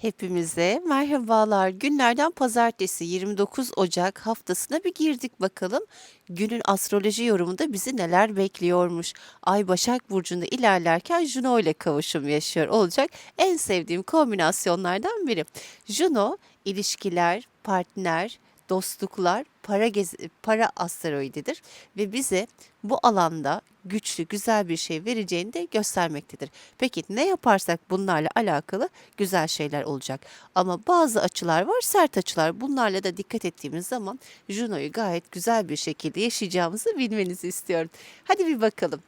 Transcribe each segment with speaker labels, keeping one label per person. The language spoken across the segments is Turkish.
Speaker 1: Hepimize merhabalar. Günlerden pazartesi 29 Ocak haftasına bir girdik bakalım. Günün astroloji yorumunda bizi neler bekliyormuş. Ay Başak Burcu'nda ilerlerken Juno ile kavuşum yaşıyor olacak. En sevdiğim kombinasyonlardan biri. Juno ilişkiler, partner, dostluklar, para gez para asteroididir ve bize bu alanda güçlü, güzel bir şey vereceğini de göstermektedir. Peki ne yaparsak bunlarla alakalı güzel şeyler olacak. Ama bazı açılar var, sert açılar. Bunlarla da dikkat ettiğimiz zaman Juno'yu gayet güzel bir şekilde yaşayacağımızı bilmenizi istiyorum. Hadi bir bakalım.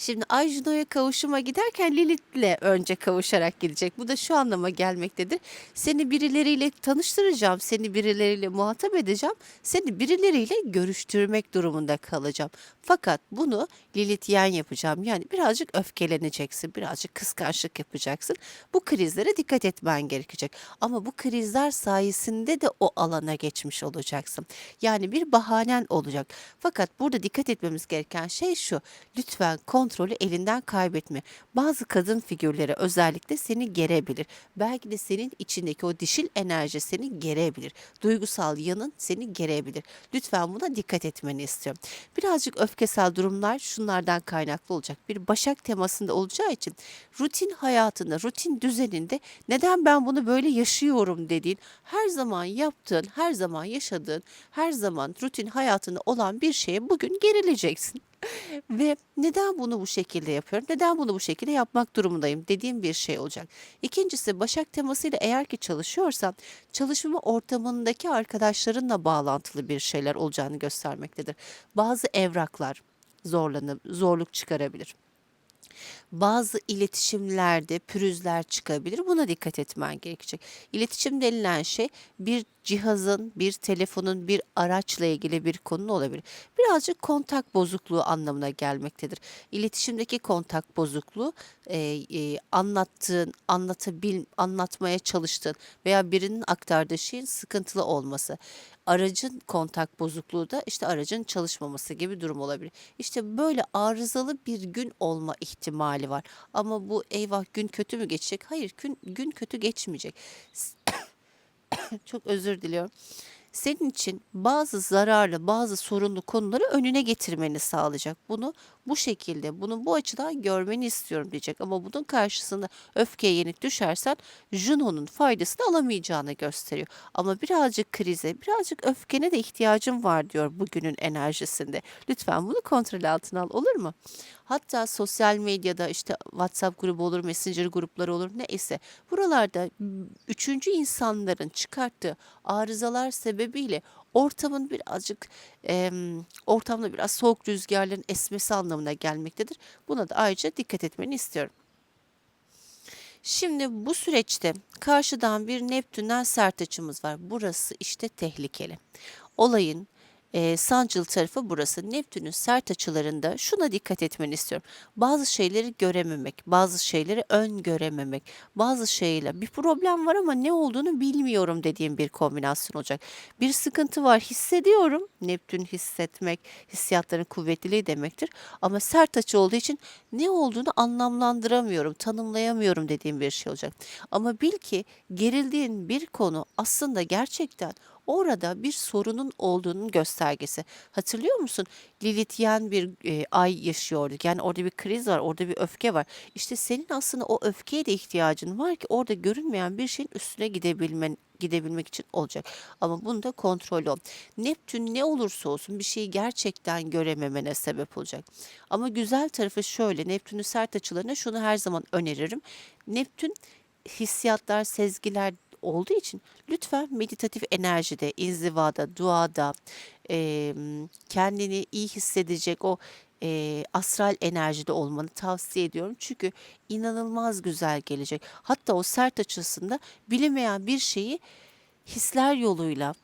Speaker 1: Şimdi Ay Juno'ya kavuşuma giderken Lilith'le önce kavuşarak gidecek. Bu da şu anlama gelmektedir. Seni birileriyle tanıştıracağım, seni birileriyle muhatap edeceğim, seni birileriyle görüştürmek durumunda kalacağım. Fakat bunu Lilith yen yapacağım. Yani birazcık öfkeleneceksin, birazcık kıskançlık yapacaksın. Bu krizlere dikkat etmen gerekecek. Ama bu krizler sayesinde de o alana geçmiş olacaksın. Yani bir bahanen olacak. Fakat burada dikkat etmemiz gereken şey şu. Lütfen kontrolü elinden kaybetme. Bazı kadın figürleri özellikle seni gerebilir. Belki de senin içindeki o dişil enerji seni gerebilir. Duygusal yanın seni gerebilir. Lütfen buna dikkat etmeni istiyorum. Birazcık öfkesel durumlar şunlardan kaynaklı olacak. Bir başak temasında olacağı için rutin hayatında, rutin düzeninde neden ben bunu böyle yaşıyorum dediğin, her zaman yaptığın, her zaman yaşadığın, her zaman rutin hayatında olan bir şeye bugün gerileceksin. Ve neden bunu bu şekilde yapıyorum? Neden bunu bu şekilde yapmak durumundayım dediğim bir şey olacak. İkincisi Başak temasıyla eğer ki çalışıyorsan çalışma ortamındaki arkadaşlarınla bağlantılı bir şeyler olacağını göstermektedir. Bazı evraklar zorlanıp zorluk çıkarabilir. Bazı iletişimlerde pürüzler çıkabilir. Buna dikkat etmen gerekecek. İletişim denilen şey bir cihazın, bir telefonun, bir araçla ilgili bir konu olabilir. Birazcık kontak bozukluğu anlamına gelmektedir. İletişimdeki kontak bozukluğu e, e, anlattığın, anlatabil, anlatmaya çalıştığın veya birinin aktardığı şeyin sıkıntılı olması. Aracın kontak bozukluğu da işte aracın çalışmaması gibi durum olabilir. İşte böyle arızalı bir gün olma ihtimali var. Ama bu eyvah gün kötü mü geçecek? Hayır gün, gün kötü geçmeyecek. Çok özür diliyorum. Senin için bazı zararlı, bazı sorunlu konuları önüne getirmeni sağlayacak. Bunu bu şekilde, bunu bu açıdan görmeni istiyorum diyecek. Ama bunun karşısında öfkeye yenik düşersen Juno'nun faydasını alamayacağını gösteriyor. Ama birazcık krize, birazcık öfkene de ihtiyacım var diyor bugünün enerjisinde. Lütfen bunu kontrol altına al olur mu? Hatta sosyal medyada işte WhatsApp grubu olur, Messenger grupları olur neyse. Buralarda üçüncü insanların çıkarttığı arızalar sebebiyle ortamın birazcık e, ortamda biraz soğuk rüzgarların esmesi anlamına gelmektedir. Buna da ayrıca dikkat etmeni istiyorum. Şimdi bu süreçte karşıdan bir Neptün'den sert açımız var. Burası işte tehlikeli. Olayın e, sancılı tarafı burası. Neptün'ün sert açılarında şuna dikkat etmeni istiyorum. Bazı şeyleri görememek, bazı şeyleri öngörememek, bazı şeyler bir problem var ama ne olduğunu bilmiyorum dediğim bir kombinasyon olacak. Bir sıkıntı var hissediyorum. Neptün hissetmek, hissiyatların kuvvetliliği demektir. Ama sert açı olduğu için ne olduğunu anlamlandıramıyorum, tanımlayamıyorum dediğim bir şey olacak. Ama bil ki gerildiğin bir konu aslında gerçekten orada bir sorunun olduğunun göstergesi. Hatırlıyor musun? Lilithyen bir e, ay yaşıyorduk. Yani orada bir kriz var, orada bir öfke var. İşte senin aslında o öfkeye de ihtiyacın var ki orada görünmeyen bir şeyin üstüne gidebilmen gidebilmek için olacak. Ama bunu da kontrol ol. Neptün ne olursa olsun bir şeyi gerçekten görememene sebep olacak. Ama güzel tarafı şöyle. Neptün'ün sert açılarına şunu her zaman öneririm. Neptün hissiyatlar, sezgiler olduğu için lütfen meditatif enerjide, inzivada, duada, e, kendini iyi hissedecek o e, astral enerjide olmanı tavsiye ediyorum. Çünkü inanılmaz güzel gelecek. Hatta o sert açısında bilinmeyen bir şeyi hisler yoluyla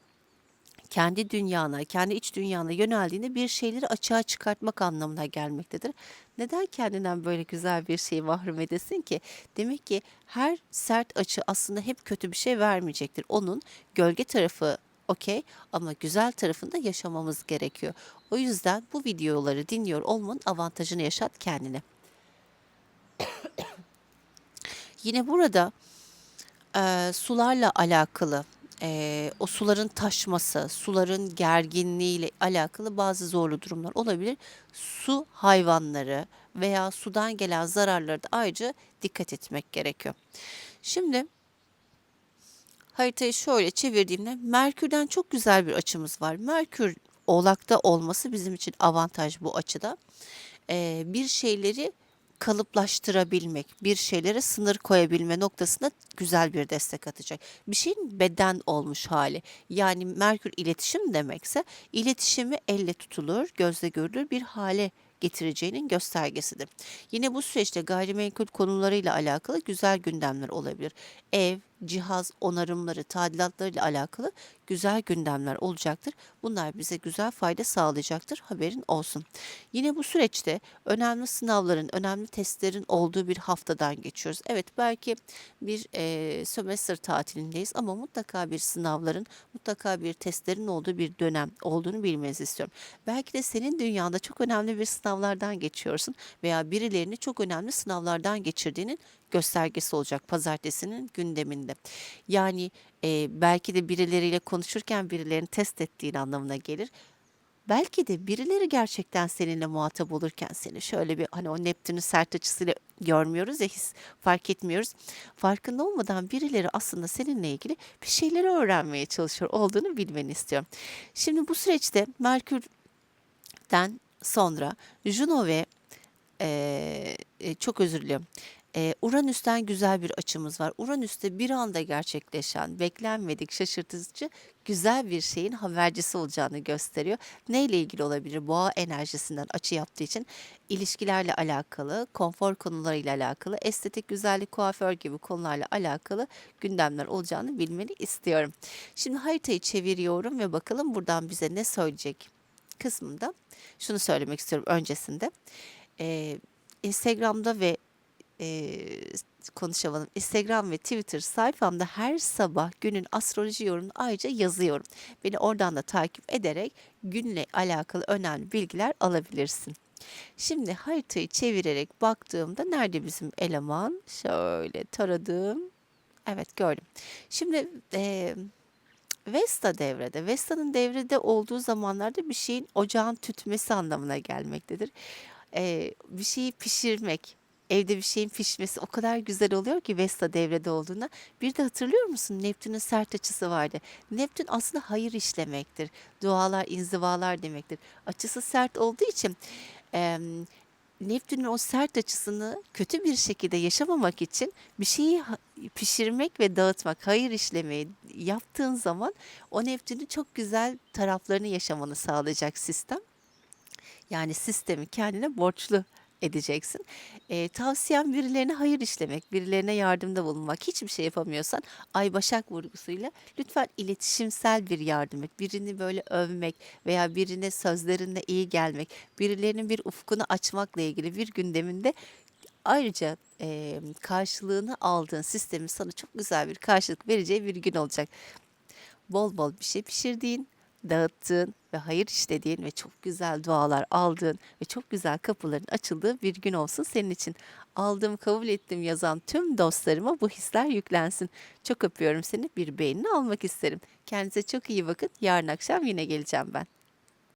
Speaker 1: kendi dünyana, kendi iç dünyana yöneldiğinde bir şeyleri açığa çıkartmak anlamına gelmektedir. Neden kendinden böyle güzel bir şeyi mahrum edesin ki? Demek ki her sert açı aslında hep kötü bir şey vermeyecektir. Onun gölge tarafı okey ama güzel tarafında yaşamamız gerekiyor. O yüzden bu videoları dinliyor olmanın avantajını yaşat kendine. Yine burada Eee, sularla alakalı, eee, o suların taşması, suların gerginliğiyle alakalı bazı zorlu durumlar olabilir. Su hayvanları veya sudan gelen zararlara da ayrıca dikkat etmek gerekiyor. Şimdi haritayı şöyle çevirdiğimde Merkür'den çok güzel bir açımız var. Merkür Oğlak'ta olması bizim için avantaj bu açıda. Eee, bir şeyleri kalıplaştırabilmek, bir şeylere sınır koyabilme noktasında güzel bir destek atacak. Bir şeyin beden olmuş hali. Yani Merkür iletişim demekse iletişimi elle tutulur, gözle görülür bir hale getireceğinin göstergesidir. Yine bu süreçte gayrimenkul konularıyla alakalı güzel gündemler olabilir. Ev, cihaz onarımları, tadilatlarıyla alakalı güzel gündemler olacaktır. Bunlar bize güzel fayda sağlayacaktır. Haberin olsun. Yine bu süreçte önemli sınavların, önemli testlerin olduğu bir haftadan geçiyoruz. Evet belki bir e, sömestr tatilindeyiz ama mutlaka bir sınavların, mutlaka bir testlerin olduğu bir dönem olduğunu bilmenizi istiyorum. Belki de senin dünyanda çok önemli bir sınavlardan geçiyorsun veya birilerini çok önemli sınavlardan geçirdiğinin göstergesi olacak pazartesinin gündeminde. Yani e, belki de birileriyle konuşurken birilerini test ettiğin anlamına gelir. Belki de birileri gerçekten seninle muhatap olurken seni şöyle bir hani o Neptün'ün sert açısıyla görmüyoruz ya his fark etmiyoruz. Farkında olmadan birileri aslında seninle ilgili bir şeyleri öğrenmeye çalışıyor olduğunu bilmeni istiyorum. Şimdi bu süreçte Merkür'den sonra Juno ve eee, e, çok özür diliyorum. Uranüs'ten güzel bir açımız var. Uranüs'te bir anda gerçekleşen, beklenmedik, şaşırtıcı güzel bir şeyin habercisi olacağını gösteriyor. Neyle ilgili olabilir? Boğa enerjisinden açı yaptığı için ilişkilerle alakalı, konfor konularıyla alakalı, estetik, güzellik, kuaför gibi konularla alakalı gündemler olacağını bilmeni istiyorum. Şimdi haritayı çeviriyorum ve bakalım buradan bize ne söyleyecek kısmında şunu söylemek istiyorum öncesinde. Eee, Instagram'da ve eee, konuşamadım. Instagram ve Twitter sayfamda her sabah günün astroloji yorumunu ayrıca yazıyorum. Beni oradan da takip ederek günle alakalı önemli bilgiler alabilirsin. Şimdi haritayı çevirerek baktığımda nerede bizim eleman? Şöyle taradım. Evet gördüm. Şimdi eee Vesta devrede. Vesta'nın devrede olduğu zamanlarda bir şeyin ocağın tütmesi anlamına gelmektedir. Eee, bir şeyi pişirmek, evde bir şeyin pişmesi o kadar güzel oluyor ki Vesta devrede olduğunda. Bir de hatırlıyor musun Neptün'ün sert açısı vardı. Neptün aslında hayır işlemektir. Dualar, inzivalar demektir. Açısı sert olduğu için em, Neptün'ün o sert açısını kötü bir şekilde yaşamamak için bir şeyi pişirmek ve dağıtmak, hayır işlemeyi yaptığın zaman o Neptün'ün çok güzel taraflarını yaşamanı sağlayacak sistem. Yani sistemi kendine borçlu edeceksin. Eee, tavsiyem birilerine hayır işlemek, birilerine yardımda bulunmak. Hiçbir şey yapamıyorsan Ay Başak vurgusuyla lütfen iletişimsel bir yardım et. Birini böyle övmek veya birine sözlerinle iyi gelmek, birilerinin bir ufkunu açmakla ilgili bir gündeminde ayrıca eee, karşılığını aldığın sistemin sana çok güzel bir karşılık vereceği bir gün olacak bol bol bir şey pişirdiğin, dağıttığın ve hayır işlediğin ve çok güzel dualar aldığın ve çok güzel kapıların açıldığı bir gün olsun senin için. Aldım, kabul ettim yazan tüm dostlarıma bu hisler yüklensin. Çok öpüyorum seni. Bir beğenini almak isterim. Kendinize çok iyi bakın. Yarın akşam yine geleceğim ben.